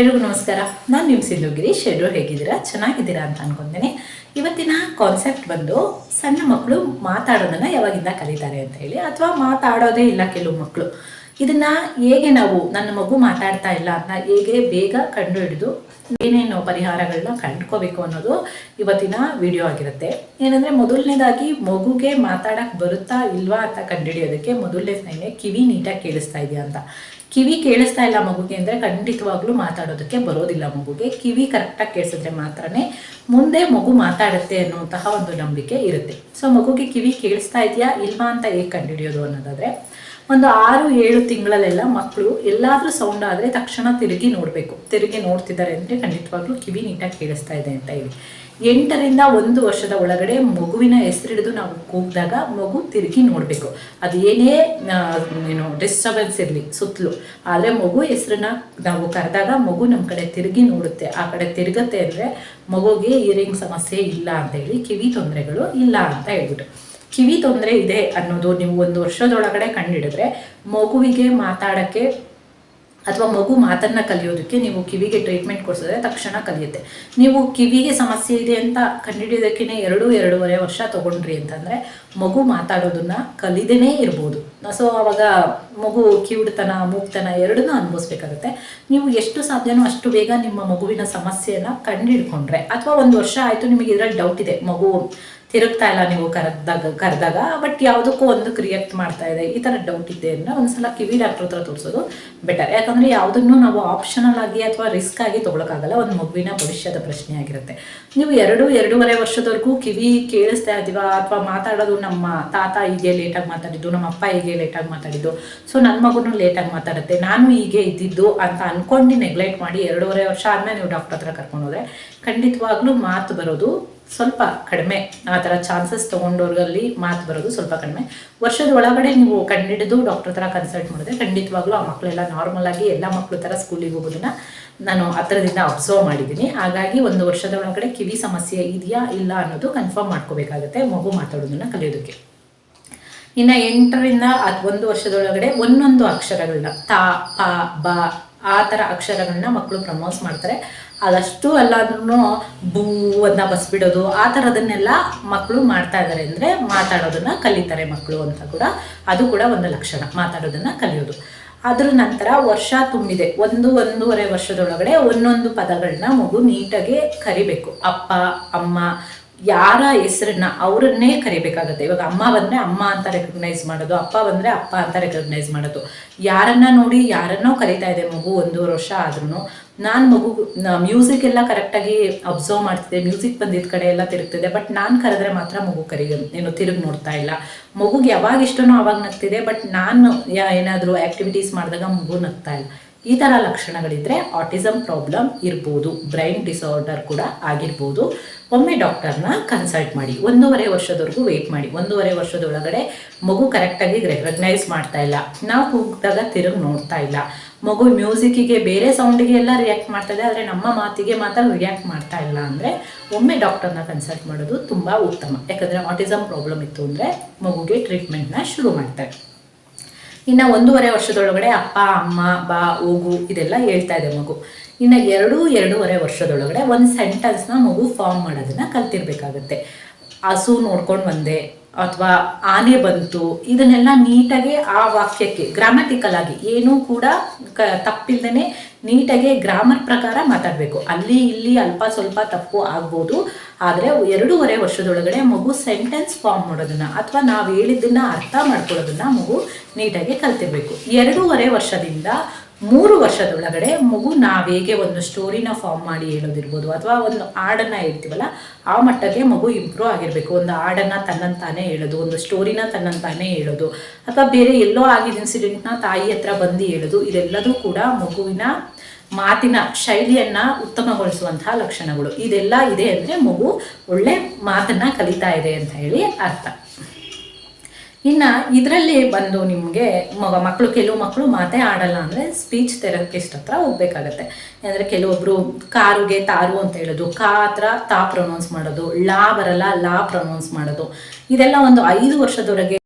ಎಲ್ರಿಗೂ ನಮಸ್ಕಾರ. ನಾನು ನಿಮ್ಮ ಸಿಂಧು ಗಿರೀಶ್. ಎಲ್ಲರೂ ಹೇಗಿದ್ದೀರಾ? ಚೆನ್ನಾಗಿದ್ದೀರಾ ಅಂತ ಅನ್ಕೊಂತೀನಿ. ಇವತ್ತಿನ ಕಾನ್ಸೆಪ್ಟ್ ಬಂದು ಸಣ್ಣ ಮಕ್ಕಳು ಮಾತಾಡೋದನ್ನು ಯಾವಾಗಿಂದ ಕಲಿತಾರೆ ಅಂತ ಹೇಳಿ, ಅಥವಾ ಮಾತಾಡೋದೇ ಇಲ್ಲ ಕೆಲವು ಮಕ್ಕಳು ಇದನ್ನ ಹೇಗೆ ನಾವು ನನ್ನ ಮಗು ಮಾತಾಡ್ತಾ ಇಲ್ಲ ಅಂತ ಹೇಗೆ ಬೇಗ ಕಂಡು ಹಿಡಿದು ಏನೇನು ಪರಿಹಾರಗಳನ್ನ ಕಂಡ್ಕೋಬೇಕು ಅನ್ನೋದು ಇವತ್ತಿನ ವಿಡಿಯೋ ಆಗಿರುತ್ತೆ. ಏನಂದರೆ ಮೊದಲನೇದಾಗಿ ಮಗುಗೆ ಮಾತಾಡಕ್ಕೆ ಬರುತ್ತಾ ಇಲ್ವಾ ಅಂತ ಕಂಡುಹಿಡಿಯೋದಕ್ಕೆ ಮೊದಲನೇ ಕಿವಿ ನೀಟಾಗಿ ಕೇಳಿಸ್ತಾ ಇದೆಯಾ ಅಂತ. ಕಿವಿ ಕೇಳಿಸ್ತಾ ಇಲ್ಲ ಮಗುಗೆ ಅಂದರೆ ಖಂಡಿತವಾಗ್ಲೂ ಮಾತಾಡೋದಕ್ಕೆ ಬರೋದಿಲ್ಲ ಮಗುಗೆ. ಕಿವಿ ಕರೆಕ್ಟಾಗಿ ಕೇಳಿಸಿದ್ರೆ ಮಾತ್ರನೇ ಮುಂದೆ ಮಗು ಮಾತಾಡುತ್ತೆ ಅನ್ನುವಂತಹ ಒಂದು ನಂಬಿಕೆ ಇರುತ್ತೆ. ಸೊ ಮಗುಗೆ ಕಿವಿ ಕೇಳಿಸ್ತಾ ಇದೆಯಾ ಇಲ್ವಾ ಅಂತ ಹೇಗೆ ಕಂಡುಹಿಡಿಯೋದು ಅನ್ನೋದಾದರೆ, ಒಂದು ಆರು ಏಳು ತಿಂಗಳಲ್ಲೆಲ್ಲ ಮಕ್ಕಳು ಎಲ್ಲಾದರೂ ಸೌಂಡ್ ಆದರೆ ತಕ್ಷಣ ತಿರುಗಿ ನೋಡಬೇಕು. ತಿರುಗಿ ನೋಡ್ತಿದ್ದಾರೆ ಅಂದರೆ ಖಂಡಿತವಾಗ್ಲೂ ಕಿವಿ ನೀಟಾಗಿ ಕೇಳಿಸ್ತಾ ಇದೆ ಅಂತ ಹೇಳಿ. ಎಂಟರಿಂದ ಒಂದು ವರ್ಷದ ಒಳಗಡೆ ಮಗುವಿನ ಹೆಸರಿಡಿದು ನಾವು ಕೂಗಿದಾಗ ಮಗು ತಿರುಗಿ ನೋಡಬೇಕು. ಅದು ಏನೇ ಏನು ಡಿಸ್ಟರ್ಬೆನ್ಸ್ ಇರಲಿ, ಸುತ್ತಲೂ. ಆದರೆ ಮಗು ಹೆಸರನ್ನ ನಾವು ಕರೆದಾಗ ಮಗು ನಮ್ಮ ಕಡೆ ತಿರುಗಿ ನೋಡುತ್ತೆ. ಆ ಕಡೆ ತಿರುಗತ್ತೆ ಅಂದರೆ ಮಗುಗೆ ಇಯರಿಂಗ್ ಸಮಸ್ಯೆ ಇಲ್ಲ ಅಂತ ಹೇಳಿ ಕಿವಿ ತೊಂದರೆಗಳು ಇಲ್ಲ ಅಂತ ಹೇಳ್ಬಿಟ್ಟು. ಕಿವಿ ತೊಂದರೆ ಇದೆ ಅನ್ನೋದು ನೀವು ಒಂದು ವರ್ಷದೊಳಗಡೆ ಕಂಡುಹಿಡಿದ್ರೆ ಮಗುವಿಗೆ ಮಾತಾಡೋಕ್ಕೆ ಅಥವಾ ಮಗು ಮಾತನ್ನ ಕಲಿಯೋದಕ್ಕೆ ನೀವು ಕಿವಿಗೆ ಟ್ರೀಟ್ಮೆಂಟ್ ಕೊಡಿಸಿದ್ರೆ ತಕ್ಷಣ ಕಲಿಯುತ್ತೆ. ನೀವು ಕಿವಿಗೆ ಸಮಸ್ಯೆ ಇದೆ ಅಂತ ಕಂಡುಹಿಡಿಯೋದಕ್ಕೆ ಎರಡು, ಎರಡೂವರೆ ವರ್ಷ ತಗೊಂಡ್ರಿ ಅಂತಂದರೆ ಮಗು ಮಾತಾಡೋದನ್ನ ಕಲಿದೇನೇ ಇರ್ಬೋದು. ಸೊ ಅವಾಗ ಮಗು ಕಿವಿಡ್ತನ, ಮೂಗ್ತನ ಎರಡನ್ನೂ ಅನುಭವಿಸ್ಬೇಕಾಗುತ್ತೆ. ನೀವು ಎಷ್ಟು ಸಾಧ್ಯನೋ ಅಷ್ಟು ಬೇಗ ನಿಮ್ಮ ಮಗುವಿನ ಸಮಸ್ಯೆಯನ್ನು ಕಂಡುಹಿಡ್ಕೊಂಡ್ರೆ. ಅಥವಾ ಒಂದು ವರ್ಷ ಆಯಿತು ನಿಮಗೆ ಇದರಲ್ಲಿ ಡೌಟ್ ಇದೆ. ಮಗು ತಿರುಗ್ತಾ ಇಲ್ಲ ನೀವು ಕರೆದಾಗ ಕರೆದಾಗ ಬಟ್ ಯಾವುದಕ್ಕೂ ಒಂದು ರಿಯಾಕ್ಟ್ ಮಾಡ್ತಾ ಇದೆ. ಈ ಥರ ಡೌಟ್ ಇದೆ ಅಂದರೆ ಒಂದ್ಸಲ ಕಿವಿ ಡಾಕ್ಟರ್ ಹತ್ರ ತೋರಿಸೋದು ಬೆಟರ್ ಯಾಕಂದರೆ ಯಾವುದನ್ನು ನಾವು ಆಪ್ಷನಲ್ ಆಗಿ ಅಥವಾ ರಿಸ್ಕ್ ಆಗಿ ತೊಗೊಳಕ್ಕಾಗಲ್ಲ, ಒಂದು ಮಗುವಿನ ಭವಿಷ್ಯದ ಪ್ರಶ್ನೆ ಆಗಿರುತ್ತೆ. ನೀವು ಎರಡು, ಎರಡೂವರೆ ವರ್ಷದವರೆಗೂ ಕಿವಿ ಕೇಳಿಸ್ತಾ ಇದೀವ ಅಥವಾ ಮಾತಾಡೋದು ನಮ್ಮ ತಾತ ಹೀಗೆ ಲೇಟಾಗಿ ಮಾತಾಡಿದ್ದು, ನಮ್ಮ ಅಪ್ಪ ಹೀಗೆ ಲೇಟಾಗಿ ಮಾತಾಡಿದ್ದು ಸೊ ನನ್ನ ಮಗುನು ಲೇಟಾಗಿ ಮಾತಾಡುತ್ತೆ, ನಾನು ಹೀಗೆ ಇದ್ದಿದ್ದು ಅಂತ ಅನ್ಕೊಂಡು ನೆಗ್ಲೆಕ್ಟ್ ಮಾಡಿ ಎರಡೂವರೆ ವರ್ಷ ಆದಮೇಲೆ ನೀವು ಡಾಕ್ಟರ್ ಹತ್ರ ಕರ್ಕೊಂಡು ಹೋದ್ರೆ ಖಂಡಿತವಾಗ್ಲೂ ಮಾತು ಬರೋದು ಸ್ವಲ್ಪ ಕಡಿಮೆ, ಆ ಥರ ಚಾನ್ಸಸ್ ತೊಗೊಂಡವ್ರಲ್ಲಿ ಮಾತು ಬರೋದು ಸ್ವಲ್ಪ ಕಡಿಮೆ. ವರ್ಷದ ಒಳಗಡೆ ನೀವು ಕಂಡಿಡಿದು ಡಾಕ್ಟರ್ ಥರ ಕನ್ಸಲ್ಟ್ ಮಾಡಿದ್ರೆ ಖಂಡಿತವಾಗ್ಲೂ ಆ ಮಕ್ಕಳೆಲ್ಲ ನಾರ್ಮಲ್ ಆಗಿ ಎಲ್ಲ ಮಕ್ಕಳು ಥರ ಸ್ಕೂಲಿಗೆ ಹೋಗೋದನ್ನ ನಾನು ಹತ್ರದಿಂದ ಅಬ್ಸರ್ವ್ ಮಾಡಿದ್ದೀನಿ. ಹಾಗಾಗಿ ಒಂದು ವರ್ಷದ ಒಳಗಡೆ ಕಿವಿ ಸಮಸ್ಯೆ ಇದೆಯಾ ಇಲ್ಲ ಅನ್ನೋದು ಕನ್ಫರ್ಮ್ ಮಾಡ್ಕೋಬೇಕಾಗುತ್ತೆ, ಮಗು ಮಾತಾಡೋದನ್ನ ಕಲಿಯೋದಕ್ಕೆ. ಇನ್ನು ಎಂಟರಿಂದ ಅದು ಒಂದು ವರ್ಷದೊಳಗಡೆ ಒಂದೊಂದು ಅಕ್ಷರಗಳನ್ನ ತ, ಪ, ಬ, ಆ ಥರ ಅಕ್ಷರಗಳನ್ನ ಮಕ್ಕಳು ಪ್ರಮೋಸ್ ಮಾಡ್ತಾರೆ. ಅದಷ್ಟು ಅಲ್ಲಾದ್ರೂ ಬೂ ಅದನ್ನ ಬಸ್ಬಿಡೋದು, ಆ ಥರದನ್ನೆಲ್ಲ ಮಕ್ಕಳು ಮಾಡ್ತಾ ಇದ್ದಾರೆ ಅಂದರೆ ಮಾತಾಡೋದನ್ನ ಕಲಿತಾರೆ ಮಕ್ಕಳು ಅಂತ ಕೂಡ. ಅದು ಕೂಡ ಒಂದು ಲಕ್ಷಣ, ಮಾತಾಡೋದನ್ನ ಕಲಿಯೋದು. ಅದ್ರ ನಂತರ ವರ್ಷ ತುಂಬಿದೆ. ಒಂದು, ಒಂದೂವರೆ ವರ್ಷದೊಳಗಡೆ ಒಂದೊಂದು ಪದಗಳನ್ನ ಮಗು ನೀಟಾಗಿ ಕರಿಬೇಕು. ಅಪ್ಪ, ಅಮ್ಮ ಯಾರ ಹೆಸರನ್ನ ಅವರನ್ನೇ ಕರಿಬೇಕಾಗತ್ತೆ. ಇವಾಗ ಅಮ್ಮ ಬಂದ್ರೆ ಅಮ್ಮ ಅಂತ ರೆಕಗ್ನೈಸ್ ಮಾಡೋದು, ಅಪ್ಪ ಬಂದ್ರೆ ಅಪ್ಪ ಅಂತ ರೆಕಗ್ನೈಸ್ ಮಾಡೋದು. ಯಾರನ್ನ ನೋಡಿ ಯಾರನ್ನೋ ಕರಿತಾ ಇದೆ ಮಗು ಒಂದೂವರೆ ವರ್ಷ ಆದ್ರೂ ನಾನು ಮಗು ಮ್ಯೂಸಿಕ್ ಎಲ್ಲ ಕರೆಕ್ಟಾಗಿ ಅಬ್ಸರ್ವ್ ಮಾಡ್ತಿದ್ದೆ ಮ್ಯೂಸಿಕ್ ಬಂದಿದ್ದ ಕಡೆ ಎಲ್ಲ ತಿರುಗ್ತಿದೆ ಬಟ್ ನಾನು ಕರೆದ್ರೆ ಮಾತ್ರ ಮಗು ಕರಿ ಏನು ತಿರುಗಿ ನೋಡ್ತಾ ಇಲ್ಲ. ಮಗುಗೆ ಯಾವಾಗ ಇಷ್ಟನೋ ಅವಾಗ ನಗ್ತಿದೆ ಬಟ್ ನಾನು ಏನಾದರೂ ಆ್ಯಕ್ಟಿವಿಟೀಸ್ ಮಾಡಿದಾಗ ಮಗು ನಗ್ತಾ ಇಲ್ಲ. ಈ ಥರ ಲಕ್ಷಣಗಳಿದ್ದರೆ ಆಟಿಸಮ್ ಪ್ರಾಬ್ಲಮ್ ಇರ್ಬೋದು ಬ್ರೈನ್ ಡಿಸಾರ್ಡರ್ ಕೂಡ ಆಗಿರ್ಬೋದು. ಒಮ್ಮೆ ಡಾಕ್ಟರ್ನ ಕನ್ಸಲ್ಟ್ ಮಾಡಿ, ಒಂದೂವರೆ ವರ್ಷದವರೆಗೂ ವೆಯ್ಟ್ ಮಾಡಿ. ಒಂದೂವರೆ ವರ್ಷದೊಳಗಡೆ ಮಗು ಕರೆಕ್ಟಾಗಿ ರೆಕಗ್ನೈಸ್ ಮಾಡ್ತಾ ಇಲ್ಲ. ನಾವು ಕೂಗಿದಾಗ ತಿರುಗಿ ನೋಡ್ತಾ ಇಲ್ಲ. ಮಗು ಮ್ಯೂಸಿಕ್ಕಿಗೆ ಬೇರೆ ಸೌಂಡಿಗೆ ಎಲ್ಲ ರಿಯಾಕ್ಟ್ ಮಾಡ್ತಾ ಇದೆ, ಆದರೆ ನಮ್ಮ ಮಾತಿಗೆ ಮಾತ್ರ ರಿಯಾಕ್ಟ್ ಮಾಡ್ತಾ ಇಲ್ಲ ಅಂದರೆ ಒಮ್ಮೆ ಡಾಕ್ಟರ್ನ ಕನ್ಸಲ್ಟ್ ಮಾಡೋದು ತುಂಬ ಉತ್ತಮ. ಯಾಕಂದರೆ ಆಟಿಸಮ್ ಪ್ರಾಬ್ಲಮ್ ಇತ್ತು ಅಂದರೆ ಮಗುಗೆ ಟ್ರೀಟ್ಮೆಂಟ್ನ ಶುರು ಮಾಡ್ತಾರೆ. ಇನ್ನು ಒಂದೂವರೆ ವರ್ಷದೊಳಗಡೆ ಅಪ್ಪ, ಅಮ್ಮ, ಬಾ, ಹೋಗು ಇದೆಲ್ಲ ಹೇಳ್ತಾ ಇದೆ ಮಗು. ಇನ್ನು ಎರಡು, ಎರಡೂವರೆ ವರ್ಷದೊಳಗಡೆ ಒಂದು ಸೆಂಟೆನ್ಸ್ನ ಮಗು ಫಾರ್ಮ್ ಮಾಡೋದನ್ನ ಕಲ್ತಿರ್ಬೇಕಾಗತ್ತೆ. ಹಸು ನೋಡ್ಕೊಂಡು ಬಂದೆ. ಅಥವಾ ಆನೆ ಬಂತು, ಇದನ್ನೆಲ್ಲ ನೀಟಾಗಿ ಆ ವಾಕ್ಯಕ್ಕೆ ಗ್ರಾಮಟಿಕಲ್ ಆಗಿ, ಏನೂ ಕೂಡ ಕ ತಪ್ಪಿಲ್ದೇ ನೀಟಾಗಿ ಗ್ರಾಮರ್ ಪ್ರಕಾರ ಮಾತಾಡಬೇಕು. ಅಲ್ಲಿ, ಇಲ್ಲಿ ಅಲ್ಪ ಸ್ವಲ್ಪ ತಪ್ಪು ಆಗ್ಬೋದು, ಆದರೆ ಎರಡೂವರೆ ವರ್ಷದೊಳಗಡೆ ಮಗು ಸೆಂಟೆನ್ಸ್ ಫಾರ್ಮ್ ಮಾಡೋದನ್ನ ಅಥವಾ ನಾವು ಹೇಳಿದ್ದನ್ನು ಅರ್ಥ ಮಾಡ್ಕೊಳ್ಳೋದನ್ನು ಮಗು ನೀಟಾಗಿ ಕಲ್ತಿರ್ಬೇಕು. ಎರಡೂವರೆ ವರ್ಷದಿಂದ ಮೂರು ವರ್ಷದೊಳಗಡೆ ಮಗು ನಾವು ಹೇಗೆ ಒಂದು ಸ್ಟೋರಿನ ಫಾರ್ಮ್ ಮಾಡಿ ಹೇಳೋದಿರ್ಬೋದು ಅಥವಾ ಒಂದು ಹಾಡನ್ನು ಹೇಳ್ತೀವಲ್ಲ, ಆ ಮಟ್ಟಕ್ಕೆ ಮಗು ಇಂಪ್ರೂವ್ ಆಗಿರಬೇಕು. ಒಂದು ಹಾಡನ್ನು ತನ್ನಂತಾನೇ ಹೇಳೋದು, ಒಂದು ಸ್ಟೋರಿನ ತನ್ನಂತಾನೆ ಹೇಳೋದು, ಅಥವಾ ಬೇರೆ ಎಲ್ಲೋ ಆಗಿದ್ದ ಇನ್ಸಿಡೆಂಟ್ನ ತಾಯಿ ಹತ್ರ ಬಂದು ಹೇಳೋದು, ಇದೆಲ್ಲದೂ ಕೂಡ ಮಗುವಿನ ಮಾತಿನ ಶೈಲಿಯನ್ನ ಉತ್ತಮಗೊಳಿಸುವಂತಹ ಲಕ್ಷಣಗಳು. ಇದೆಲ್ಲ ಇದೆ ಅಂದರೆ ಮಗು ಒಳ್ಳೆ ಮಾತನ್ನ ಕಲಿತಾ ಇದೆ ಅಂತ ಹೇಳಿ ಅರ್ಥ. ಇನ್ನು ಇದರಲ್ಲಿ ಬಂದು ನಿಮಗೆ ಮಗ ಮಕ್ಕಳು ಕೆಲವು ಮಕ್ಕಳು ಮಾತೇ ಆಡಲ್ಲ ಅಂದರೆ ಸ್ಪೀಚ್ ಥೆರಪಿಸ್ಟ್ ಹತ್ರ ಹೋಗ್ಬೇಕಾಗತ್ತೆ. ಅಂದರೆ ಕೆಲವೊಬ್ರು ಕಾರುಗೆ ತಾರು ಅಂತ ಹೇಳೋದು, ಕಾ ಹತ್ರ ತಾ ಪ್ರೊನೌನ್ಸ್ ಮಾಡೋದು ಲಾ ಬರಲ್ಲ, ಲಾ ಪ್ರೊನೌನ್ಸ್ ಮಾಡೋದು. ಇದೆಲ್ಲ ಒಂದು ಐದು ವರ್ಷದವರೆಗೆ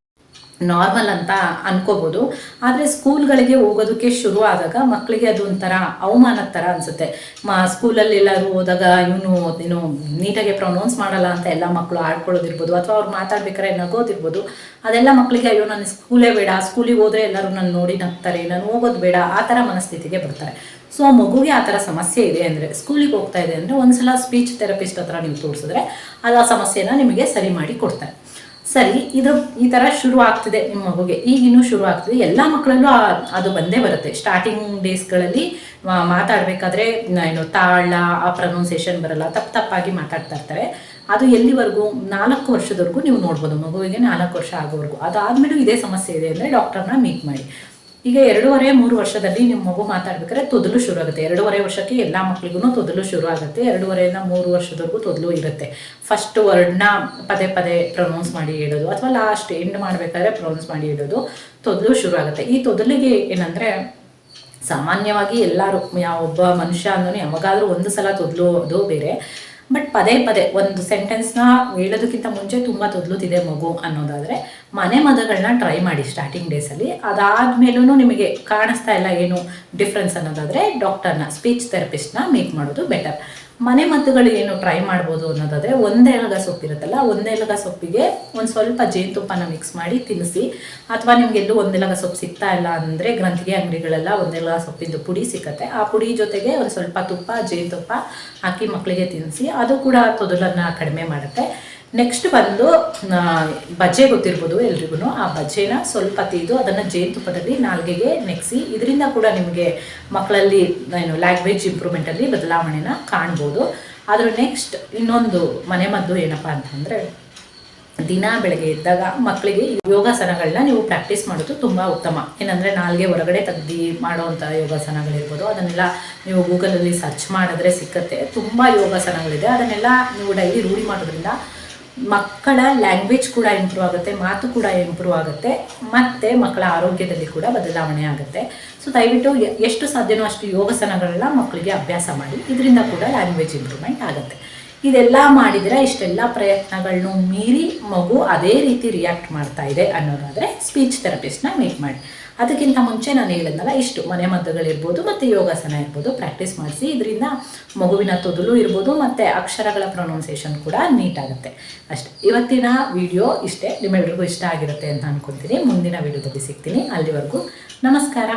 ನಾರ್ಮಲ್ ಅಂತ ಅನ್ಕೋಬೋದು. ಆದರೆ ಸ್ಕೂಲ್ಗಳಿಗೆ ಹೋಗೋದಕ್ಕೆ ಶುರು ಆದಾಗ ಮಕ್ಕಳಿಗೆ ಅದು ಒಂಥರ ಅವಮಾನದ ಥರ ಅನಿಸುತ್ತೆ. ಮಾ, ಸ್ಕೂಲಲ್ಲಿ ಎಲ್ಲರೂ ಹೋದಾಗ ಇವನು ಏನು ನೀಟಾಗಿ ಪ್ರೊನೌನ್ಸ್ ಮಾಡಲ್ಲ ಅಂತ ಎಲ್ಲ ಮಕ್ಕಳು ಆಡ್ಕೊಳ್ಳೋದಿರ್ಬೋದು ಅಥವಾ ಅವ್ರು ಮಾತಾಡ್ಬೇಕಾದ್ರೆ ನಗೋದಿರ್ಬೋದು. ಅದೆಲ್ಲ ಮಕ್ಕಳಿಗೆ ಅಯ್ಯೋ, ನಾನು ಸ್ಕೂಲೇ ಬೇಡ, ಸ್ಕೂಲಿಗೆ ಹೋದರೆ ಎಲ್ಲರೂ ನನ್ನ ನೋಡಿ ನಗ್ತಾರೆ, ನಾನು ಹೋಗೋದು ಬೇಡ, ಆ ಥರ ಮನಸ್ಥಿತಿಗೆ ಬರ್ತಾರೆ. ಸೊ ಮಗುಗೆ ಆ ಥರ ಸಮಸ್ಯೆ ಇದೆ ಅಂದರೆ, ಸ್ಕೂಲಿಗೆ ಹೋಗ್ತಾ ಇದೆ ಅಂದರೆ ಒಂದ್ಸಲ ಸ್ಪೀಚ್ ಥೆರಪಿಸ್ಟ್ ಹತ್ರ ನೀವು ತೋರಿಸಿದ್ರೆ ಅದು ಆ ಸಮಸ್ಯೆನ ನಿಮಗೆ ಸರಿ ಮಾಡಿ ಕೊಡ್ತಾರೆ. ಸರಿ, ಇದು ಈ ಥರ ಶುರು ಆಗ್ತಿದೆ ನಿಮ್ಮ ಮಗುಗೆ. ಈಗ ಇನ್ನೂ ಶುರು ಆಗ್ತಿದೆ. ಎಲ್ಲ ಮಕ್ಕಳಲ್ಲೂ ಅದು ಬಂದೇ ಬರುತ್ತೆ. ಸ್ಟಾರ್ಟಿಂಗ್ ಡೇಸ್ಗಳಲ್ಲಿ ಮಾತಾಡಬೇಕಾದ್ರೆ ಏನು ತಾಳ ಆ ಪ್ರೊನೌನ್ಸಿಯೇಷನ್ ಬರಲ್ಲ. ತಪ್ಪು ತಪ್ಪಾಗಿ ಮಾತಾಡ್ತಾ ಇರ್ತಾರೆ. ಅದು ಎಲ್ಲಿವರೆಗೂ? ನಾಲ್ಕು ವರ್ಷದವರೆಗೂ ನೀವು ನೋಡ್ಬೋದು. ಮಗುವಿಗೆ ನಾಲ್ಕು ವರ್ಷ ಆಗೋವರೆಗೂ. ಅದಾದ್ಮೇಲೂ ಇದೇ ಸಮಸ್ಯೆ ಇದೆ ಅಂದರೆ ಡಾಕ್ಟರ್ನ ಮೀಟ್ ಮಾಡಿ. ಈಗ ಎರಡೂವರೆ, ಮೂರು ವರ್ಷದಲ್ಲಿ ನಿಮ್ಮ ಮಗು ಮಾತಾಡ್ಬೇಕಾದ್ರೆ ತೊದಲು ಶುರು ಆಗುತ್ತೆ. ಎರಡೂವರೆ ವರ್ಷಕ್ಕೆ ಎಲ್ಲ ಮಕ್ಳಿಗೂ ತೊದಲು ಶುರು ಆಗುತ್ತೆ. ಎರಡೂವರೆಯಿಂದ ಮೂರು ವರ್ಷದವರೆಗೂ ತೊದಲು ಇರುತ್ತೆ. ಫಸ್ಟ್ ವರ್ಡ್ನ ಪದೇ ಪದೇ ಪ್ರೊನೌನ್ಸ್ ಮಾಡಿ ಹೇಳೋದು ಅಥವಾ ಲಾಸ್ಟ್ ಎಂಡ್ ಮಾಡಬೇಕಾದ್ರೆ ಪ್ರೊನೌನ್ಸ್ ಮಾಡಿ ಹೇಳೋದು ತೊದಲು ಶುರು ಆಗುತ್ತೆ. ಈ ತೊದಲಿಗೆ ಏನಂದರೆ ಸಾಮಾನ್ಯವಾಗಿ ಎಲ್ಲರೂ ಯಾವೊಬ್ಬ ಮನುಷ್ಯ ಅಂದನು ಯಾವಾಗಾದರೂ ಒಂದು ಸಲ ತೊದಲು ಅದು ಬೇರೆ. ಬಟ್ ಪದೇ ಪದೇ ಒಂದು ಸೆಂಟೆನ್ಸ್ನ ಹೇಳೋದಕ್ಕಿಂತ ಮುಂಚೆ ತುಂಬ ತೊದಲುತ್ತಿದೆ ಮಗು ಅನ್ನೋದಾದರೆ ಮನೆ ಮದಗಳನ್ನ ಟ್ರೈ ಮಾಡಿ ಸ್ಟಾರ್ಟಿಂಗ್ ಡೇಸಲ್ಲಿ ಅದಾದ್ಮೇಲೂ ನಿಮಗೆ ಕಾಣಿಸ್ತಾ ಇಲ್ಲ ಏನು ಡಿಫ್ರೆನ್ಸ್ ಅನ್ನೋದಾದರೆ ಡಾಕ್ಟರ್ನ ಸ್ಪೀಚ್ ಥೆರಪಿಸ್ಟ್ನ ಮೀಟ್ ಮಾಡೋದು ಬೆಟರ್ ಮನೆ ಮದ್ದುಗಳು ಏನು ಟ್ರೈ ಮಾಡ್ಬೋದು ಅನ್ನೋದಾದರೆ ಎಲಗ ಸೊಪ್ಪಿರುತ್ತಲ್ಲ, ಒಂದೇ ಎಲಗ ಸೊಪ್ಪಿಗೆ ಒಂದು ಸ್ವಲ್ಪ ಜೇನುತುಪ್ಪನ ಮಿಕ್ಸ್ ಮಾಡಿ ತಿನ್ನಿಸಿ. ಅಥವಾ ನಿಮ್ಗೆ ಎಲ್ಲೂ ಒಂದೆಲಗ ಸೊಪ್ಪು ಸಿಗ್ತಾ ಇಲ್ಲ ಅಂದರೆ ಗ್ರಂಥಿಗೆ, ಅಂಗಡಿಗಳೆಲ್ಲ ಒಂದೆಲಗ ಸೊಪ್ಪಿಂದು ಪುಡಿ ಸಿಗುತ್ತೆ. ಆ ಪುಡಿ ಜೊತೆಗೆ ಒಂದು ಸ್ವಲ್ಪ ತುಪ್ಪ, ಜೇನುತುಪ್ಪ ಹಾಕಿ ಮಕ್ಕಳಿಗೆ ತಿನ್ನಿಸಿ. ಅದು ಕೂಡ ತೊದಲನ್ನು ಕಡಿಮೆ ಮಾಡುತ್ತೆ. ನೆಕ್ಸ್ಟ್ ಬಂದು ಬಜೆ ಬಜ್ಜೆ ಗೊತ್ತಿರ್ಬೋದು ಎಲ್ರಿಗೂ ಆ ಬಜ್ಜೆನ ಸ್ವಲ್ಪ ತೆಗೆದು ಅದನ್ನು ಜೇನುತುಪ್ಪದಲ್ಲಿ ನಾಲ್ಗೆಗೆ ನೆಕ್ಸಿ, ಇದರಿಂದ ಕೂಡ ನಿಮಗೆ ಮಕ್ಕಳಲ್ಲಿ ಏನು ಲ್ಯಾಂಗ್ವೇಜ್ ಇಂಪ್ರೂವ್ಮೆಂಟಲ್ಲಿ ಬದಲಾವಣೆನ ಕಾಣ್ಬೋದು. ಆದರೆ ನೆಕ್ಸ್ಟ್ ಇನ್ನೊಂದು ಮನೆಮದ್ದು ಏನಪ್ಪ ಅಂತಂದರೆ, ದಿನ ಬೆಳಗ್ಗೆ ಎದ್ದಾಗ ಮಕ್ಕಳಿಗೆ ಯೋಗಾಸನಗಳನ್ನ ನೀವು ಪ್ರಾಕ್ಟೀಸ್ ಮಾಡೋದು ತುಂಬ ಉತ್ತಮ. ಏನಂದರೆ ನಾಲ್ಗೆ ಹೊರಗಡೆ ತೆಗ್ದು ಮಾಡುವಂಥ ಯೋಗಾಸನಗಳಿರ್ಬೋದು. ಅದನ್ನೆಲ್ಲ ನೀವು ಗೂಗಲಲ್ಲಿ ಸರ್ಚ್ ಮಾಡಿದ್ರೆ ಸಿಕ್ಕತ್ತೆ. ತುಂಬ ಯೋಗಾಸನಗಳಿದೆ. ಅದನ್ನೆಲ್ಲ ನೀವು ಡೈಲಿ ರೂಢಿ ಮಾಡೋದ್ರಿಂದ ಮಕ್ಕಳ ಲ್ಯಾಂಗ್ವೇಜ್ ಕೂಡ ಇಂಪ್ರೂವ್ ಆಗುತ್ತೆ, ಮಾತು ಕೂಡ ಇಂಪ್ರೂವ್ ಆಗುತ್ತೆ, ಮತ್ತು ಮಕ್ಕಳ ಆರೋಗ್ಯದಲ್ಲಿ ಕೂಡ ಬದಲಾವಣೆ ಆಗುತ್ತೆ. ಸೊ ದಯವಿಟ್ಟು ಎಷ್ಟು ಸಾಧ್ಯನೋ ಅಷ್ಟು ಯೋಗಾಸನಗಳನ್ನ ಮಕ್ಕಳಿಗೆ ಅಭ್ಯಾಸ ಮಾಡಿ, ಇದರಿಂದ ಕೂಡ ಲ್ಯಾಂಗ್ವೇಜ್ ಇಂಪ್ರೂವ್ಮೆಂಟ್ ಆಗುತ್ತೆ. ಇದೆಲ್ಲ ಮಾಡಿದರೆ ಇಷ್ಟೆಲ್ಲ ಪ್ರಯತ್ನಗಳನ್ನು ಮೀರಿ ಮಗು ಅದೇ ರೀತಿ ರಿಯಾಕ್ಟ್ ಮಾಡ್ತಾ ಇದೆ ಅನ್ನೋದಾದರೆ ಸ್ಪೀಚ್ ಥೆರಪಿಸ್ಟ್ನ ಮೀಟ್ ಮಾಡಿ. ಅದಕ್ಕಿಂತ ಮುಂಚೆ ನಾನು ಹೇಳಿದ್ನಲ್ಲ, ಇಷ್ಟು ಮನೆ ಮದ್ದುಗಳಿರ್ಬೋದು ಮತ್ತು ಯೋಗಾಸನ ಇರ್ಬೋದು ಪ್ರಾಕ್ಟೀಸ್ ಮಾಡಿಸಿ, ಇದರಿಂದ ಮಗುವಿನ ತೊದಲು ಇರ್ಬೋದು ಮತ್ತು ಅಕ್ಷರಗಳ ಪ್ರೊನೌನ್ಸೇಷನ್ ಕೂಡ ನೀಟ್ ಆಗುತ್ತೆ. ಅಷ್ಟೆ. ಇವತ್ತಿನ ವಿಡಿಯೋ ಇಷ್ಟೇ. ನಿಮ್ಮೆಲ್ರಿಗೂ ಇಷ್ಟ ಆಗಿರುತ್ತೆ ಅಂತ ಅನ್ಕೊತೀನಿ. ಮುಂದಿನ ವಿಡಿಯೋದಲ್ಲಿ ಸಿಗ್ತೀನಿ. ಅಲ್ಲಿವರೆಗೂ ನಮಸ್ಕಾರ.